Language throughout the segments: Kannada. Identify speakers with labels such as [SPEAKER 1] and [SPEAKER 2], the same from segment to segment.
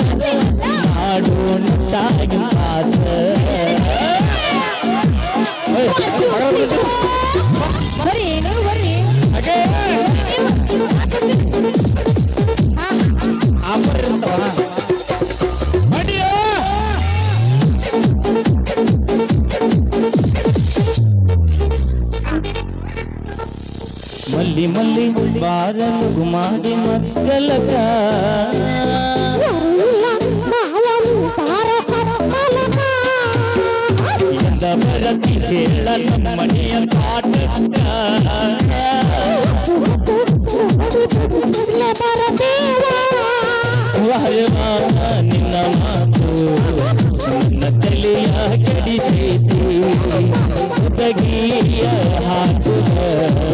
[SPEAKER 1] ಹಾಸ ಮಾಡೋಣ ಟೈಮ್ ಪಾಸ
[SPEAKER 2] ಬರ್ರಿ ನೀವು ಬರ್ರಿ
[SPEAKER 1] ಮಲ್ಲಿ ಮಲ್ಲಿ ಬಾರಲು ಹೇಳ ನಮ್ಮನೆಯ ವಾಯವಾನ ನಿನ್ನ ಮಾತು ನನ್ನ ತಲೆಯ ಕಡಿಸೈತಿ ಉದಗಿಯ ಹಾಕುವ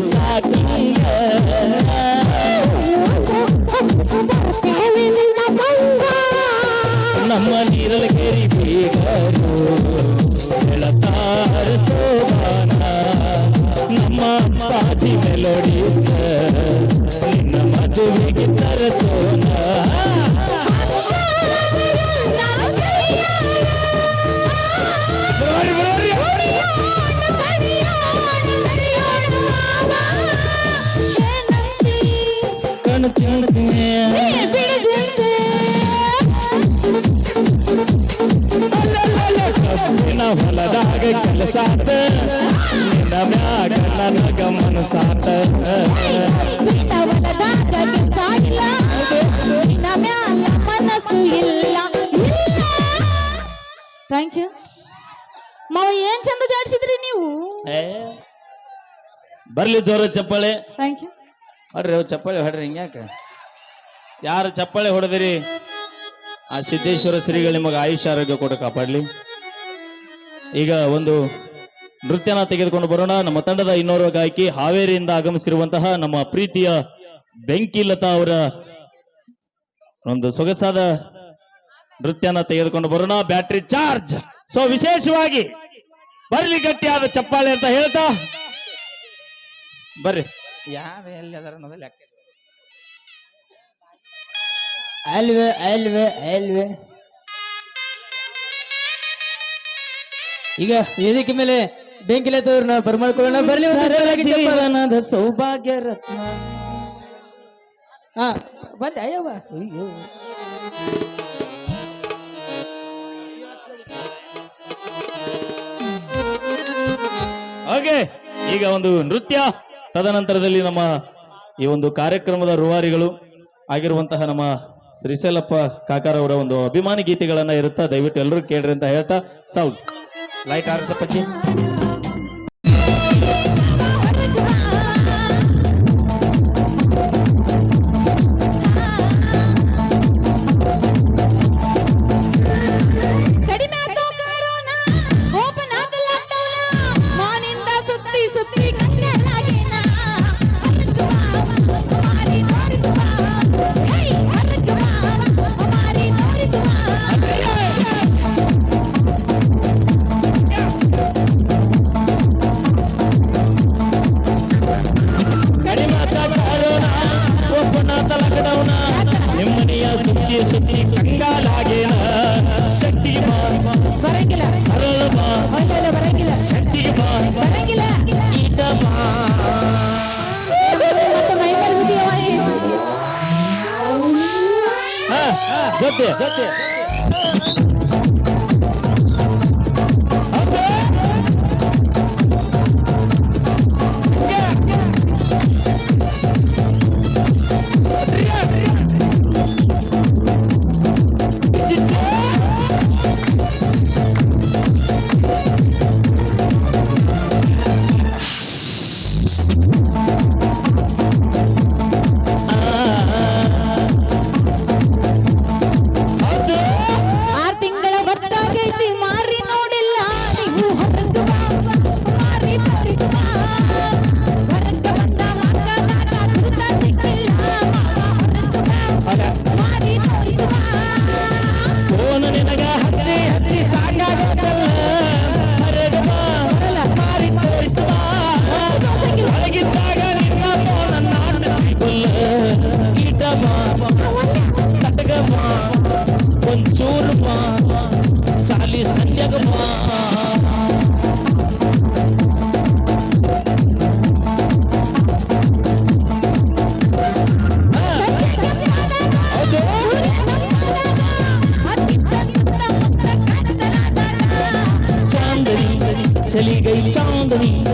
[SPEAKER 1] sabe
[SPEAKER 2] ಮನಸಾತ ಥ್ಯಾಂಕ್ ಯು ಮಾವ ಏನ್ ಚಂದ ಜಾಡ್ಸಿದ್ರಿ ನೀವು?
[SPEAKER 1] ಬರ್ಲಿ ಜೋರ ಚಪ್ಪಾಳೆ
[SPEAKER 2] ಥ್ಯಾಂಕ್ ಯು
[SPEAKER 1] ಹೊಡ್ರಿ ಅವ್ ಚಪ್ಪಾಳೆ ಹೊಡ್ರಿ ಹಿಂಗ್ಯಾಕ. ಯಾರು ಚಪ್ಪಾಳೆ ಹೊಡೆದಿರಿ? ಆ ಸಿದ್ದೇಶ್ವರ ಶ್ರೀಗಳು ನಿಮಗೆ ಆಯುಷ್ಯ ಆರೋಗ್ಯ ಕೊಟ್ಟು ಕಾಪಾಡ್ಲಿ. ಈಗ ಒಂದು ನೃತ್ಯನ ತೆಗೆದುಕೊಂಡು ಬರೋಣ. ನಮ್ಮ ತಂಡದ ಇನ್ನೋರ್ವ ಗಾಯಕಿ ಹಾವೇರಿಯಿಂದ ಆಗಮಿಸಿರುವಂತಹ ನಮ್ಮ ಪ್ರೀತಿಯ ಬೆಂಕಿ ಲತಾ ಅವರ ಒಂದು ಸೊಗಸಾದ ನೃತ್ಯನ ತೆಗೆದುಕೊಂಡು ಬರೋಣ. Battery charge. ಸೊ ವಿಶೇಷವಾಗಿ ಬರ್ಲಿ ಗಟ್ಟಿಯಾದ ಚಪ್ಪಾಳೆ ಅಂತ ಹೇಳ್ತಾ. ಬರ್ರಿ.
[SPEAKER 3] ಯಾರು ಎಲ್ಲಿ ಅದಾರ ಈಗ ವೇದಿಕೆ ಮೇಲೆ ಬೆಂಕಿಲತ್ತವ್ರನ್ನ ಬರ್ಮಾಡ್ಕೊಳ್ಳೋಣ ಬರ್ಲಿ
[SPEAKER 1] ಜೀವನದ ಸೌಭಾಗ್ಯ ರತ್ನ.
[SPEAKER 3] ಹಾ ಬಂದೆ ಅಯ್ಯವ್ವ. ಅಯ್ಯೋ.
[SPEAKER 1] ಓಕೆ ಈಗ ಒಂದು ನೃತ್ಯ. ತದನಂತರದಲ್ಲಿ ನಮ್ಮ ಈ ಒಂದು ಕಾರ್ಯಕ್ರಮದ ರೂವಾರಿಗಳು ಆಗಿರುವಂತಹ ನಮ್ಮ ಶ್ರೀಶೈಲಪ್ಪ ಕಾಕಾರವರ ಒಂದು ಅಭಿಮಾನಿ ಗೀತೆಗಳನ್ನ ಇರುತ್ತಾ ದಯವಿಟ್ಟು ಎಲ್ಲರೂ ಕೇಳ್ರಿ ಅಂತ ಹೇಳ್ತಾ ಸೌಂಡ್ ಲೈಟ್ ಆರಿಸಪ್ಪಚ್ಚಿ ಸುದ್ದಿ ಸುದ್ದಿ ಕಂಗಾಲಾಗೇನ ಶಕ್ತಿ ಬಾ.
[SPEAKER 2] ಬರಂಗಿಲ್ಲ.
[SPEAKER 1] ಸರಳ ಬಾ.
[SPEAKER 2] ಮಹಿಳೆ ಬರಂಗಿಲ್ಲ.
[SPEAKER 1] ಶಕ್ತಿ ಬಾ. ಬರಂಗಿಲ್ಲ. ಈತ ಬಾ. ಜೊತೆ ಜೊತೆ.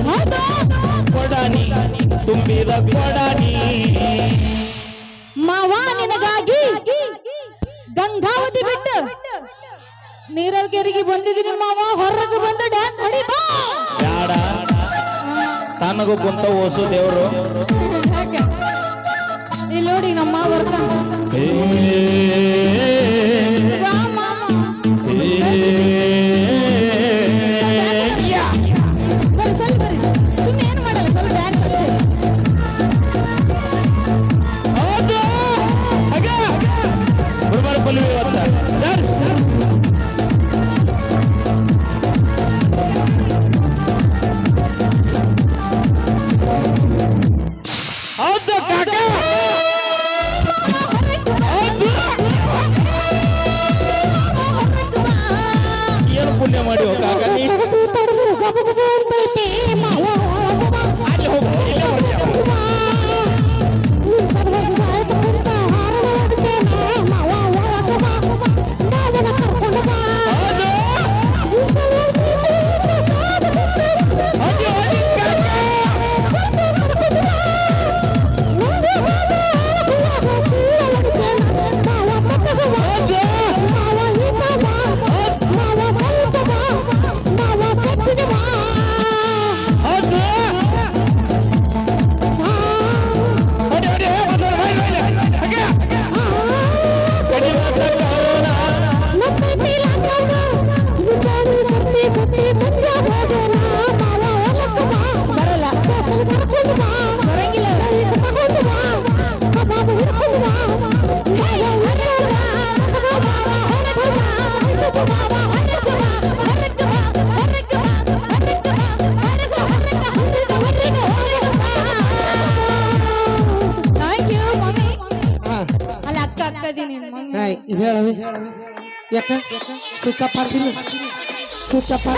[SPEAKER 2] ಕೊಡಾನಿ.
[SPEAKER 1] ಕೊಡಾನಿ. ತುಂಬಿದ ಕೊಡಾನಿ.
[SPEAKER 2] ಮಾವಾ ನಿನಗಾಗಿ ಗಂಗಾವತಿ ಬಿಟ್ಟು ನೀರಲ್ಗೆರಿಗೆ ಬಂದಿದ್ದೀನಿ ಮಾವ. ಹೊರಗೆ ಬಂದು ಡ್ಯಾನ್ಸ್ ಮಾಡಿ
[SPEAKER 1] ಯಾಡ? ತನಗೂ ಕುಂತ ಓಸು ದೇವರು.
[SPEAKER 2] ಇಲ್ಲಿ ನೋಡಿ ನಮ್ಮ ಬರ್ತಾನೆ
[SPEAKER 4] ಯಾಕ ಸುಚ್ಚಪ್ಪ ಸುಚ್ಚಪ್ಪ